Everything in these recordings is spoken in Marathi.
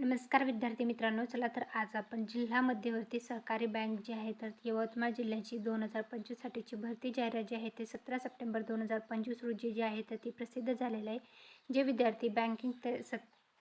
नमस्कार विद्यार्थी मित्रांनो चला तर आज आपण जिल्हा मध्यवर्ती सहकारी बँक जी आहे तर यवतमाळ जिल्ह्याची दोन हजार पंचवीससाठीची भरती जाहिरात जी आहे ते सतरा सप्टेंबर दोन हजार पंचवीस रोजी जी आहे तर ती प्रसिद्ध झालेलं आहे. जे विद्यार्थी बँकिंग त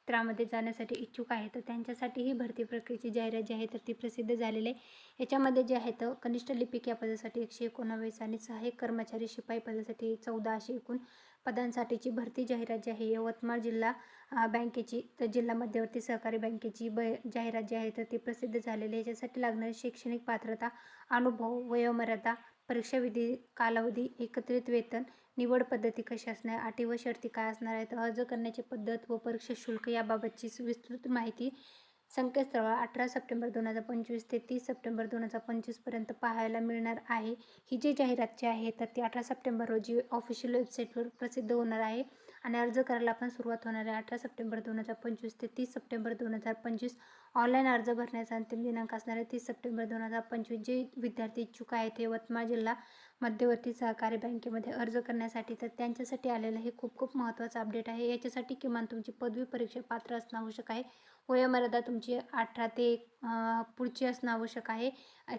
क्षेत्रामध्ये जाण्यासाठी इच्छुक आहेत तर त्यांच्यासाठी ही भरती प्रक्रियेची जाहिरात जी आहे तर ती प्रसिद्ध झालेली आहे. याच्यामध्ये जे आहे तर कनिष्ठ लिपिक या पदासाठी एकशे एकोणावीस आणि सहाय्यक कर्मचारी शिपाई पदासाठी चौदा अशी एकूण पदांसाठीची भरती जाहिरात जी आहे यवतमाळ जिल्हा बँकेची तर जिल्हा मध्यवर्ती सहकारी बँकेची ब जाहिरात जी आहे तर ती प्रसिद्ध झालेली आहे. याच्यासाठी लागणारी शैक्षणिक पात्रता अनुभव वयोमर्यादा परीक्षा विधी कालावधी एकत्रित वेतन निवड पद्धती कशी असणार अटी व शर्ती काय असणार आहेत अर्ज करण्याची पद्धत व परीक्षा शुल्क याबाबतची विस्तृत माहिती संकेतस्थळावर अठरा सप्टेंबर दोन हजार पंचवीस ते तीस सप्टेंबर दोन हजार पंचवीसपर्यंत पाहायला मिळणार आहे. ही जी जाहिरात जी आहे तर ती अठरा सप्टेंबर रोजी ऑफिशियल वेबसाईटवर प्रसिद्ध होणार आहे. आणि अर्ज करायला पण सुरुवात होणार आहे. अठरा सप्टेंबर दोन हजार पंचवीस ते तीस सप्टेंबर दोन हजार पंचवीस. ऑनलाईन अर्ज भरण्याचा अंतिम दिनांक असणार आहे. तीस सप्टेंबर दोन हजार पंचवीस. जे विद्यार्थी इच्छुक आहेत ते यवतमाळ जिल्हा मध्यवर्ती सहकारी बँकेमध्ये अर्ज करण्यासाठी तर त्यांच्यासाठी आलेलं हे खूप खूप महत्त्वाचं अपडेट आहे. याच्यासाठी किमान तुमची पदवी परीक्षा पात्र असणं आवश्यक आहे. वयोमर्यादा तुमची अठरा ते पुढची असणं आवश्यक आहे.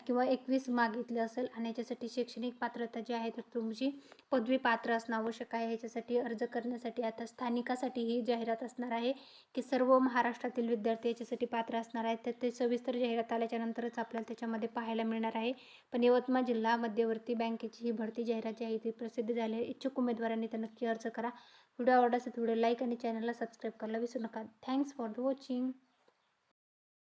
किंवा एकवीस मागितलं असेल आणि याच्यासाठी शैक्षणिक पात्रता जी आहे तर तुमची पदवी पात्र असणं आवश्यक आहे. याच्यासाठी अर्ज करण्यासाठी आता स्थानिकासाठी ही जाहिरात असणार आहे की सर्व महाराष्ट्रातील विद्यार्थी याच्यासाठी पात्र असणार आहेत. तर ते सविस्तर जाहिरात आल्याच्यानंतरच आपल्याला त्याच्यामध्ये पाहायला मिळणार आहे. पण यवतमाळ जिल्हा मध्यवर्ती बँकेची ही भरती जाहिरात जी आहे ती प्रसिद्ध झाली आहे. इच्छुक उमेदवारांनी तर नक्की अर्ज करा. व्हिडिओ आवडला असेल व्हिडिओ लाईक आणि चॅनलला सबस्क्राईब करायला विसरू नका. Thanks for the watching.